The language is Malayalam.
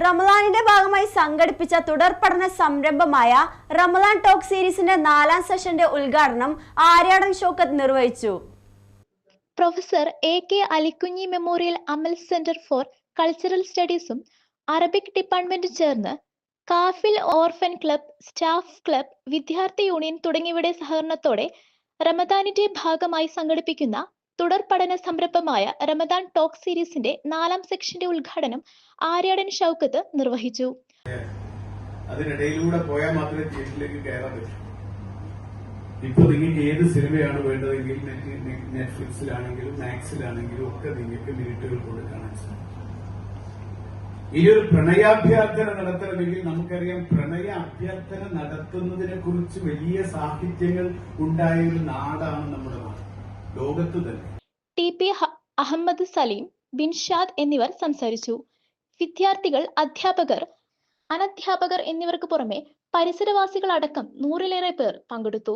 റമദാനിന്റെ ഭാഗമായി സംഘടിപ്പിച്ച തുടർ പഠന സംരംഭമായ റമദാൻ ടോക്ക് സീരീസിന്റെ നാലാം സെഷന്റെ ഉദ്ഘാടനം ആര്യാടൻ ഷോക്കത്ത് നിർവഹിച്ചു. Professor A K Alikunhi memorial Amal centre for cultural സ്റ്റഡീസും Arabic department ചേർന്ന് Kafil orphan club staff club വിദ്യാർത്ഥി യൂണിയൻ തുടങ്ങിയവയുടെ സഹകരണത്തോടെ റമദാനിന്റെ ഭാഗമായി സംഘടിപ്പിക്കുന്ന തുടർ പഠന സംരംഭമായ റമദാൻ ടോക്ക് സീരീസിന്റെ നാലാം സെക്ഷന്റെ ഉദ്ഘാടനം ആര്യാടൻ ഷൗക്കത്ത് നിർവഹിച്ചു. അതിനിടയിലൂടെ പോയാൽ മാത്രമേ തിയേറ്ററിലേക്ക് കയറാൻ പറ്റൂ. ഇപ്പൊ നിങ്ങൾക്ക് ഏത് സിനിമയാണ് വേണ്ടതെങ്കിൽ നെറ്റ് നെറ്റ്ഫ്ലിക്സിലാണെങ്കിലും മാക്സിലാണെങ്കിലും ഒക്കെ നിങ്ങൾക്ക് മിനിറ്റുകൾ കൊണ്ട് കാണാൻ സാധിക്കും. ഈ ഒരു പ്രണയാഭ്യർത്ഥന നടത്തണമെങ്കിൽ നമുക്കറിയാം പ്രണയ അഭ്യർത്ഥന നടത്തുന്നതിനെ കുറിച്ച് വലിയ സാഹിത്യങ്ങൾ ഉണ്ടായ ഒരു നാടാണ് നമ്മുടെ ലോകത്ത് തന്നെ. ടി പി അഹമ്മദ് സലീം ബിൻഷാദ് എന്നിവർ സംസാരിച്ചു. വിദ്യാർത്ഥികൾ അധ്യാപകർ അനധ്യാപകർ എന്നിവർക്ക് പുറമെ പരിസരവാസികളടക്കം നൂറിലേറെ പേർ പങ്കെടുത്തു.